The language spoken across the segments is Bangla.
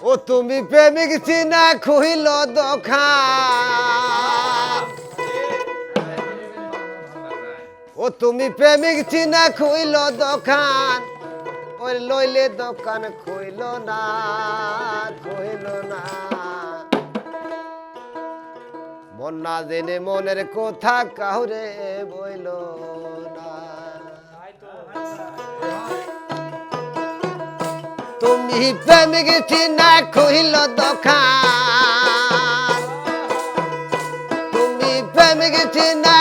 ও তুমি প্রেমিক চিনা খুইল দোকান ও তুমি প্রেমিক চিনা খুইল দোকান ওই লইলে দোকান খুইল না খুইল না। মন না জেনে মনের কথা কাউরে বইল না। তুমি প্রেমে গেছি না কহিল দোকান। তুমি প্রেমে গেছি খুইল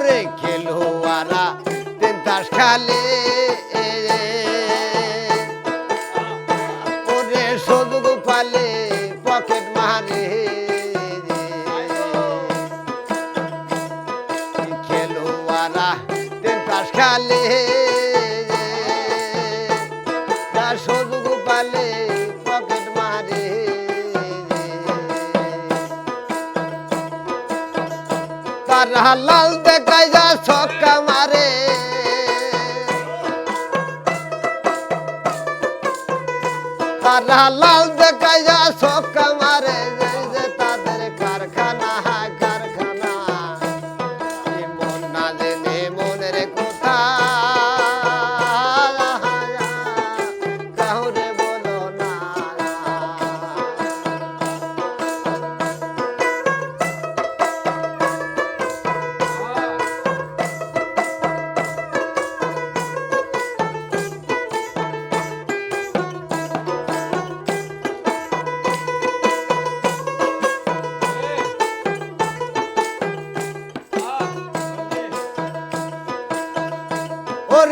ওরে খেলোয়ারা তাস খালে। ওরে সদুগ পালে পকেট মারে খেলোয়ারা তাস খালে। তারা লাল দেখাই যা ছক্কা মারে। তারা লাল দেখাই যা ছক্কা মারে।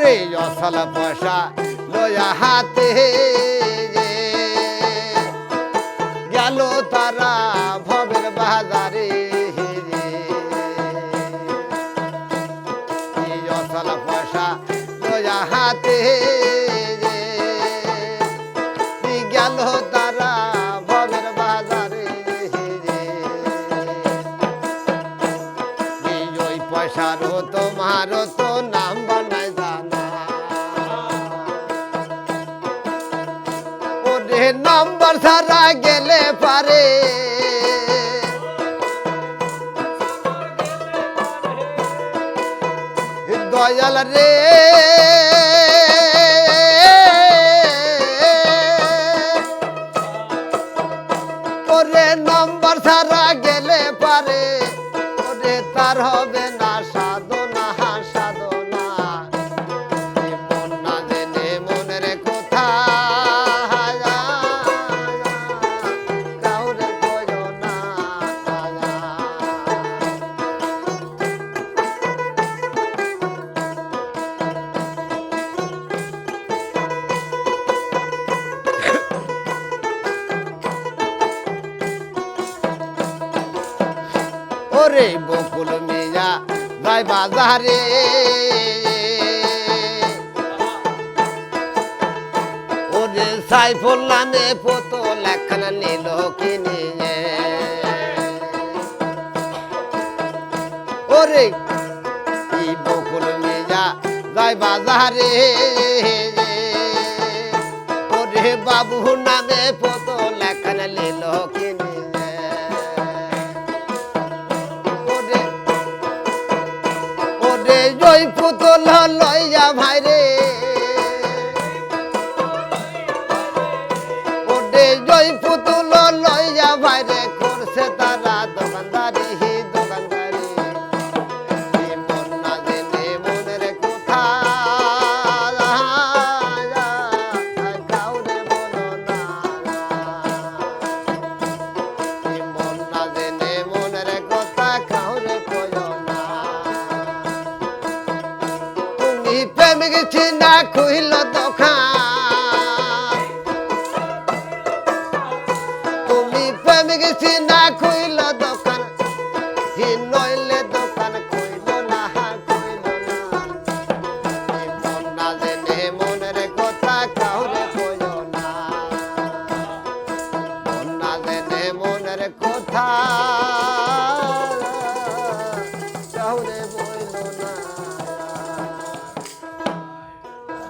ওরে অসল পয়সা লয়া হাতে। গেল তারা ভবের বাজারে। অসল পয়সা লয়া হাতে। গেল তারা ভবের বাজারে। পয়সারও তোমারও তো নম্বর ছাড়া গেলে পারে। দয়াল রে। ওরে নম্বর ছাড়া গেলে পারে। ওরে তার হবে ওরে বকুল মিয়া যাই বাজারে। ওরে সাইফুল নামে পতো লেখান নিল কিনে। ওরে ই বকুল মিয়া যাই বাজারে। ওরে বাবু নামে জয় পুতুল লইয়া ভাইরে ওডে জয় পুতুল লইয়া ভাইরে করছে তারা দোকানদারি। খুইল দোকান তুমি প্রেম প্রেমিক না খুইল দোকান হি নইলে দোকান খুইল না খুইল না। না জেনে মনের কথা কাউরে কইল না। না জেনে মনের কথা